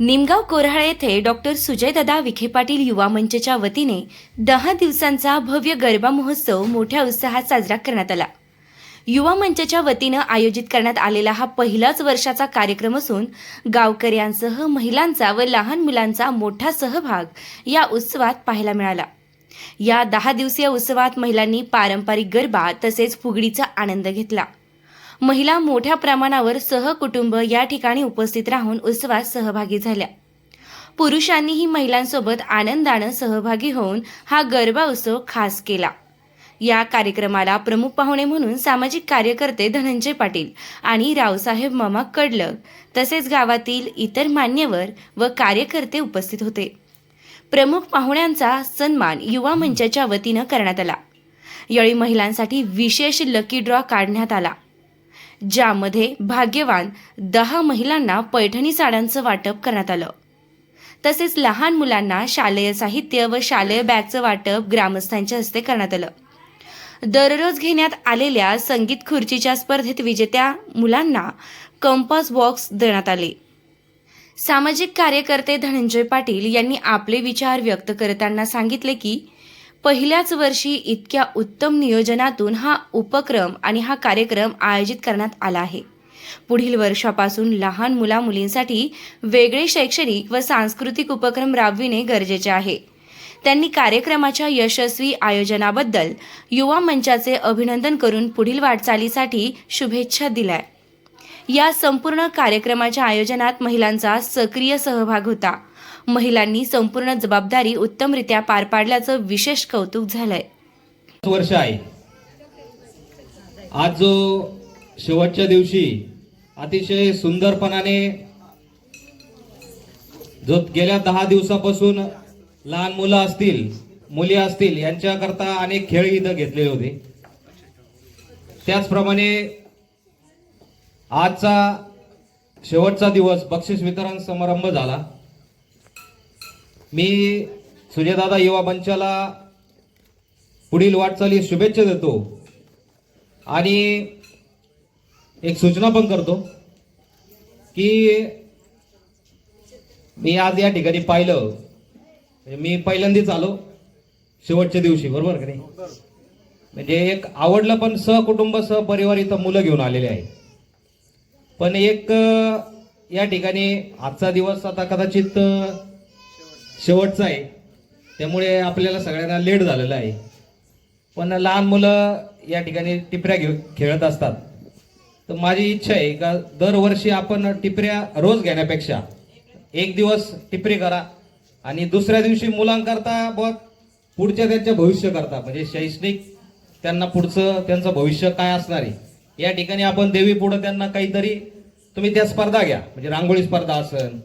निमगाव कोऱ्हाळे येथे डॉक्टर सुजयदादा विखे पाटील युवा मंचच्या वतीने दहा दिवसांचा भव्य गरबा महोत्सव मोठ्या उत्साहात साजरा करण्यात आला. युवा मंचच्या वतीनं आयोजित करण्यात आलेला हा पहिलाच वर्षाचा कार्यक्रम असून गावकऱ्यांसह महिलांचा व लहान मुलांचा मोठा सहभाग या उत्सवात पाहायला मिळाला. या दहा दिवसीय उत्सवात महिलांनी पारंपरिक गरबा तसेच फुगडीचा आनंद घेतला. महिला मोठ्या प्रमाणावर सहकुटुंब या ठिकाणी उपस्थित राहून उत्सवात सहभागी झाल्या. पुरुषांनीही महिलांसोबत आनंदानं सहभागी होऊन हा गरबा उत्सव खास केला. या कार्यक्रमाला प्रमुख पाहुणे म्हणून सामाजिक कार्यकर्ते धनंजय पाटील आणि रावसाहेब मामा कडलक तसेच गावातील इतर मान्यवर व कार्यकर्ते उपस्थित होते. प्रमुख पाहुण्यांचा सन्मान युवा मंचाच्या वतीनं करण्यात आला. यावेळी महिलांसाठी विशेष लकी ड्रॉ काढण्यात आला. ज्यामध्ये भाग्यवान दहा महिलांना पैठणी साड्यांचं वाटप करण्यात आलं. तसेच लहान मुलांना शालेय साहित्य व शालेय बॅगचं वाटप ग्रामस्थांच्या हस्ते करण्यात आलं. दररोज घेण्यात आलेल्या संगीत खुर्चीच्या स्पर्धेत विजेत्या मुलांना कंपास बॉक्स देण्यात आले. सामाजिक कार्यकर्ते धनंजय पाटील यांनी आपले विचार व्यक्त करताना सांगितले की पहिल्याच वर्षी इतक्या उत्तम नियोजनातून हा उपक्रम आणि हा कार्यक्रम आयोजित करण्यात आला आहे. पुढील वर्षापासून लहान मुला मुलींसाठी वेगळे शैक्षणिक व सांस्कृतिक उपक्रम राबविणे गरजेचे आहे. त्यांनी कार्यक्रमाच्या यशस्वी आयोजनाबद्दल युवा मंचाचे अभिनंदन करून पुढील वाटचालीसाठी शुभेच्छा दिल्या. या संपूर्ण कार्यक्रमाच्या आयोजनात महिलांचा सक्रिय सहभाग होता. महिलांनी संपूर्ण जबाबदारी उत्तमरित्या पार पाडल्याचं विशेष कौतुक झालंय. वर्ष आहे. आज जो शेवटच्या दिवशी अतिशय सुंदरपणाने जो गेल्या दहा दिवसापासून लहान मुलं असतील मुली असतील यांच्याकरता अनेक खेळ इथं घेतलेले होते. त्याचप्रमाणे आजचा शेवटचा दिवस बक्षीस वितरण समारंभ झाला. मी सुजयदादा युवा मंचाला पुढील वाटचाली शुभेच्छा देतो. आणि एक सूचना पण करतो की मी आज या ठिकाणी पाहिलं. म्हणजे मी पहिल्यांदाच आलो शेवटच्या दिवशी बरोबर का नाही? म्हणजे एक आवडलं पण सहकुटुंब सहपरिवार इथं मुलं घेऊन आलेले आहे पण एक या ठिकाणी आजचा दिवस आता कदाचित शेवटचा आहे. त्यामुळे आपल्याला सगळ्यांना लेट झालेला आहे. पण लहान मुलं या ठिकाणी टिपऱ्या घेऊ खेळत असतात. तर माझी इच्छा आहे का दरवर्षी आपण टिपऱ्या रोज घेण्यापेक्षा एक दिवस टिपरी करा आणि दुसऱ्या दिवशी मुलांकरता बुवा पुढच्या त्यांच्या भविष्य करता. म्हणजे शैक्षणिक त्यांना पुढचं त्यांचं भविष्य काय असणार आहे. या ठिकाणी आपण देवी पुढं त्यांना काहीतरी तुम्ही त्या स्पर्धा घ्या. म्हणजे रांगोळी स्पर्धा असेल.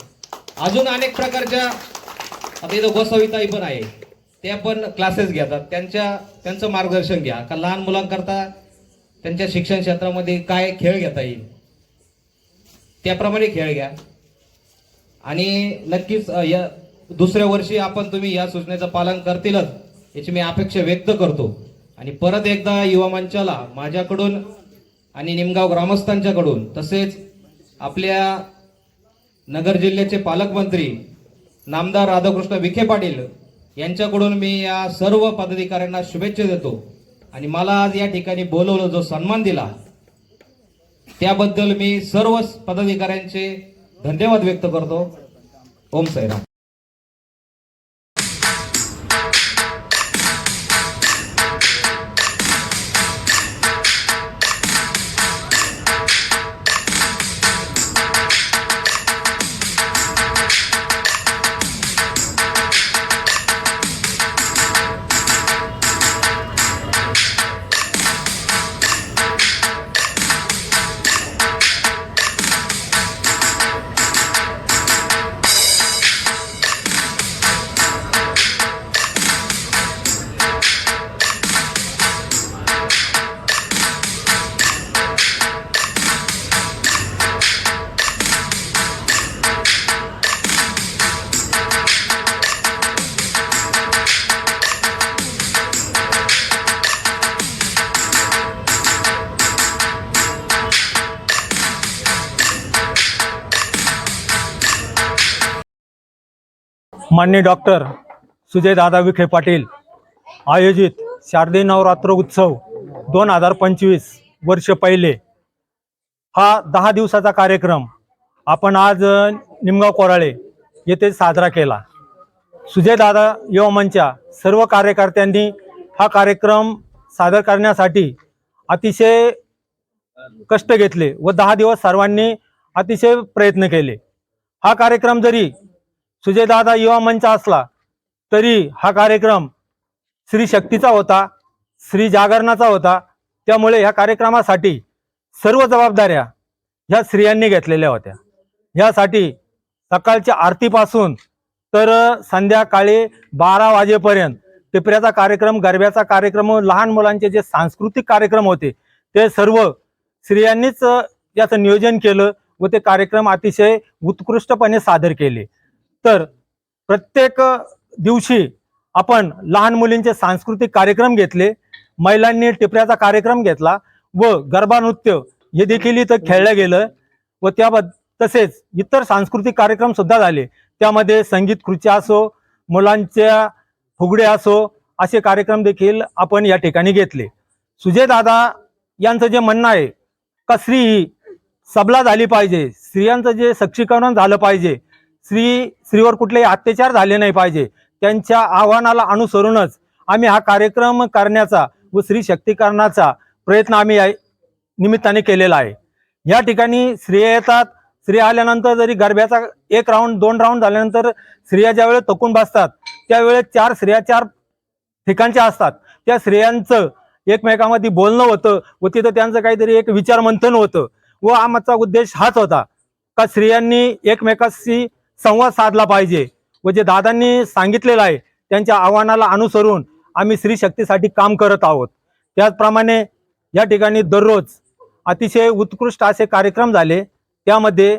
अजून अनेक प्रकारच्या आता इथं गोसाविताई पण आहे. त्या पण क्लासेस घेतात. त्यांच्या त्यांचं मार्गदर्शन घ्या. का लहान मुलांकरता त्यांच्या शिक्षण क्षेत्रामध्ये काय खेळ घेता येईल? त्याप्रमाणे खेळ घ्या. आणि नक्कीच या दुसऱ्या वर्षी आपण तुम्ही या सूचनेचं पालन करतीलच याची मी अपेक्षा व्यक्त करतो. आणि परत एकदा युवा मंचाला माझ्याकडून आणि निमगाव ग्रामस्थांच्याकडून तसेच आपल्या नगर जिल्ह्याचे पालकमंत्री नामदार राधाकृष्ण विखे पाटील यांच्याकडून मी या सर्व पदाधिकाऱ्यांना शुभेच्छा देतो. आणि मला आज या ठिकाणी बोलवलं जो सन्मान दिला त्याबद्दल मी सर्व पदाधिकाऱ्यांचे धन्यवाद व्यक्त करतो. ओम साईराम. मान्य डॉक्टर सुजयदादा विखे पाटील आयोजित शारदीय नवरात्र उत्सव दोन हजार पंचवीस वर्ष पहिले. हा दहा दिवसाचा कार्यक्रम आपण आज निमगाव कोराळे येथे साजरा केला. सुजयदादा युवा मंचच्या सर्व कार्यकर्त्यांनी हा कार्यक्रम सादर करण्यासाठी अतिशय कष्ट घेतले व दहा दिवस सर्वांनी अतिशय प्रयत्न केले. हा कार्यक्रम जरी सुजयदादा युवा मंच असला तरी हा कार्यक्रम श्री शक्तीचा होता श्री जागरणाचा होता. त्यामुळे ह्या कार्यक्रमासाठी सर्व जबाबदाऱ्या ह्या स्त्रियांनी घेतलेल्या होत्या. ह्यासाठी सकाळच्या आरतीपासून तर संध्याकाळी बारा वाजेपर्यंत टिपऱ्याचा कार्यक्रम गरब्याचा कार्यक्रम लहान मुलांचे जे सांस्कृतिक कार्यक्रम होते ते सर्व स्त्रियांनीच याचं नियोजन केलं व ते कार्यक्रम अतिशय उत्कृष्टपणे सादर केले. तर प्रत्येक दिवशी आपण लहान मुलींचे सांस्कृतिक कार्यक्रम घेतले महिलांनी टिपऱ्याचा कार्यक्रम घेतला व गरबा नृत्य हे देखील इथं खेळलं गेलं व त्याबद्द तसेच इतर सांस्कृतिक कार्यक्रम सुद्धा झाले. त्यामध्ये संगीत खुर्च्या असो मुलांच्या फुगडे असो असे कार्यक्रम देखील आपण या ठिकाणी घेतले. सुजय दादा यांचं जे म्हणणं आहे का स्त्री ही सबला झाली पाहिजे स्त्रियांचं जे सक्षीकरण झालं पाहिजे स्त्री स्त्रीवर कुठलेही अत्याचार झाले नाही पाहिजे. त्यांच्या आव्हानाला अनुसरूनच आम्ही हा कार्यक्रम करण्याचा व स्त्री शक्तीकरणाचा प्रयत्न आम्ही या निमित्ताने केलेला आहे. या ठिकाणी स्त्रिया येतात. स्त्रिया आल्यानंतर जरी गरब्याचा एक राऊंड दोन राऊंड झाल्यानंतर स्त्रिया ज्यावेळेस तकून बसतात त्यावेळेस चार स्त्रिया चार ठिकाणच्या असतात. त्या स्त्रियांचं एकमेकामध्ये बोलणं होतं व तिथं त्यांचं काहीतरी एक विचार मंथन होतं व आमचा उद्देश हाच होता का स्त्रियांनी एकमेकाशी संवाद साधला पाहिजे. व जे दादांनी सांगितलेलं आहे त्यांच्या आव्हानाला अनुसरून आम्ही स्त्री शक्तीसाठी काम करत आहोत. त्याचप्रमाणे या ठिकाणी दररोज अतिशय उत्कृष्ट असे कार्यक्रम झाले. त्यामध्ये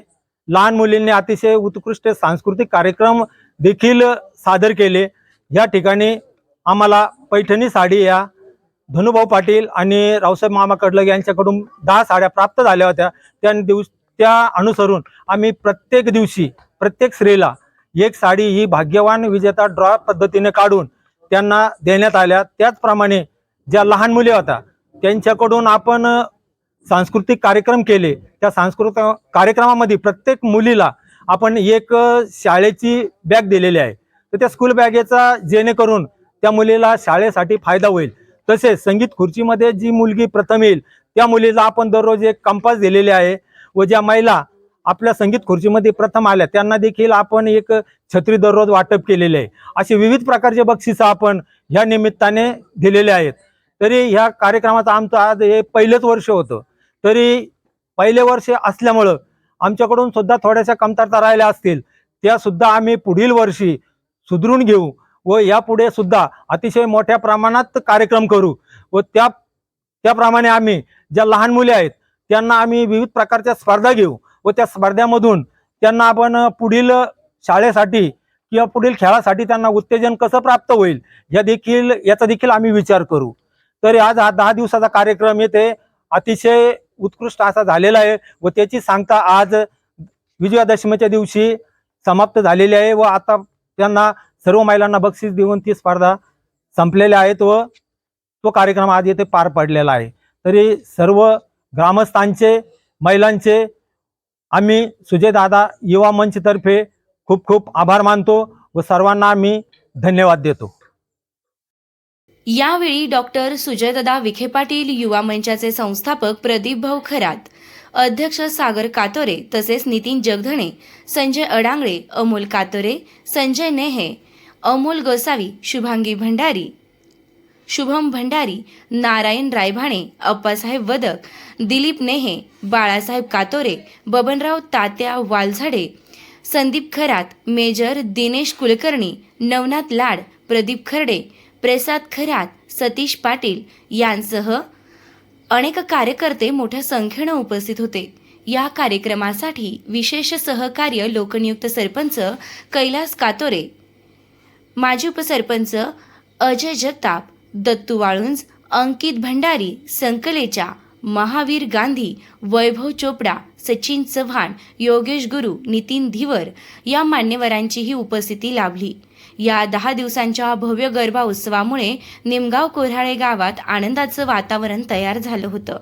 लहान मुलींनी अतिशय उत्कृष्ट सांस्कृतिक कार्यक्रम देखील सादर केले. या ठिकाणी आम्हाला पैठणी साडी या धनुभाऊ पाटील आणि रावसाहेब मामा कडलग यांच्याकडून दहा साड्या प्राप्त झाल्या होत्या. त्या दिवस त्या अनुसरून आम्ही प्रत्येक दिवशी प्रत्येक स्त्रीला एक साडी ही भाग्यवान विजेता ड्रॉ पद्धतीने काढून त्यांना देण्यात आल्या. त्याचप्रमाणे ज्या लहान मुले होत्या त्यांच्याकडून आपण सांस्कृतिक कार्यक्रम केले. त्या सांस्कृतिक कार्यक्रमामध्ये प्रत्येक मुलीला आपण एक शाळेची बॅग दिलेली आहे. तर त्या स्कूल बॅगेचा जेणेकरून त्या मुलीला शाळेसाठी फायदा होईल. तसेच संगीत खुर्चीमध्ये जी मुलगी प्रथम येईल त्या मुलीला आपण दररोज एक कंपास दिलेले आहे व ज्या महिला आपल्या संगीत खुर्चीमध्ये प्रथम आल्या. त्यांना देखील आपण एक छत्री दररोज वाटप केलेले आहे. असे विविध प्रकारचे बक्षिसं आपण ह्या निमित्ताने दिलेले आहेत. तरी ह्या कार्यक्रमाचं आमचं आज हे पहिलंच वर्ष होतं. तरी पहिले वर्ष असल्यामुळं आमच्याकडून सुद्धा थोड्याशा कमतरता राहिल्या असतील. त्या सुद्धा आम्ही पुढील वर्षी सुधरून घेऊ व यापुढे सुद्धा अतिशय मोठ्या प्रमाणात कार्यक्रम करू व त्या त्याप्रमाणे आम्ही ज्या लहान मुले आहेत त्यांना आम्ही विविध प्रकारच्या स्पर्धा घेऊ. व त्या स्पर्धामधून त्यांना आपण पुढील शाळेसाठी किंवा पुढील खेळासाठी त्यांना उत्तेजन कसं प्राप्त होईल या देखील याचा देखील आम्ही विचार करू. तर आज हा दहा दिवसाचा कार्यक्रम येथे अतिशय उत्कृष्ट असा झालेला आहे व त्याची सांगता आज विजयादशमीच्या दिवशी समाप्त झालेली आहे व आता त्यांना सर्व महिलांना बक्षीस देऊन ती स्पर्धा संपलेल्या आहेत व तो कार्यक्रम आज येथे पार पडलेला आहे. तरी सर्व ग्रामस्थांचे महिलांचे आम्ही सुजयदादा युवा मंचतर्फे खूप खूप आभार मानतो व सर्वांना आम्ही धन्यवाद देतो. यावेळी डॉक्टर सुजयदादा विखे पाटील युवा मंचाचे संस्थापक प्रदीप भाऊ खरात अध्यक्ष सागर कातोरे तसेच नितीन जगधणे संजय अडांगळे अमोल कातोरे संजय नेहे अमोल गोसावी शुभांगी भंडारी शुभम भंडारी नारायण रायभाणे अप्पासाहेब वदक दिलीप नेहे बाळासाहेब कातोरे बबनराव तात्या वालझाडे संदीप खरात मेजर दिनेश कुलकर्णी नवनाथ लाड प्रदीप खर्डे प्रसाद खरात सतीश पाटील यांसह अनेक कार्यकर्ते मोठ्या संख्येनं उपस्थित होते. या कार्यक्रमासाठी विशेष सहकार्य लोकनियुक्त सरपंच कैलास कातोरे माजी उपसरपंच अजय जगताप दत्तू वाळुंज अंकित भंडारी संकलेचा महावीर गांधी वैभव चोपडा सचिन चव्हाण योगेश गुरु नितीन धीवर या मान्यवरांचीही उपस्थिती लाभली. या दहा दिवसांच्या भव्य गरबा उत्सवामुळे निमगाव कोऱ्हाळे गावात आनंदाचं वातावरण तयार झालं होतं.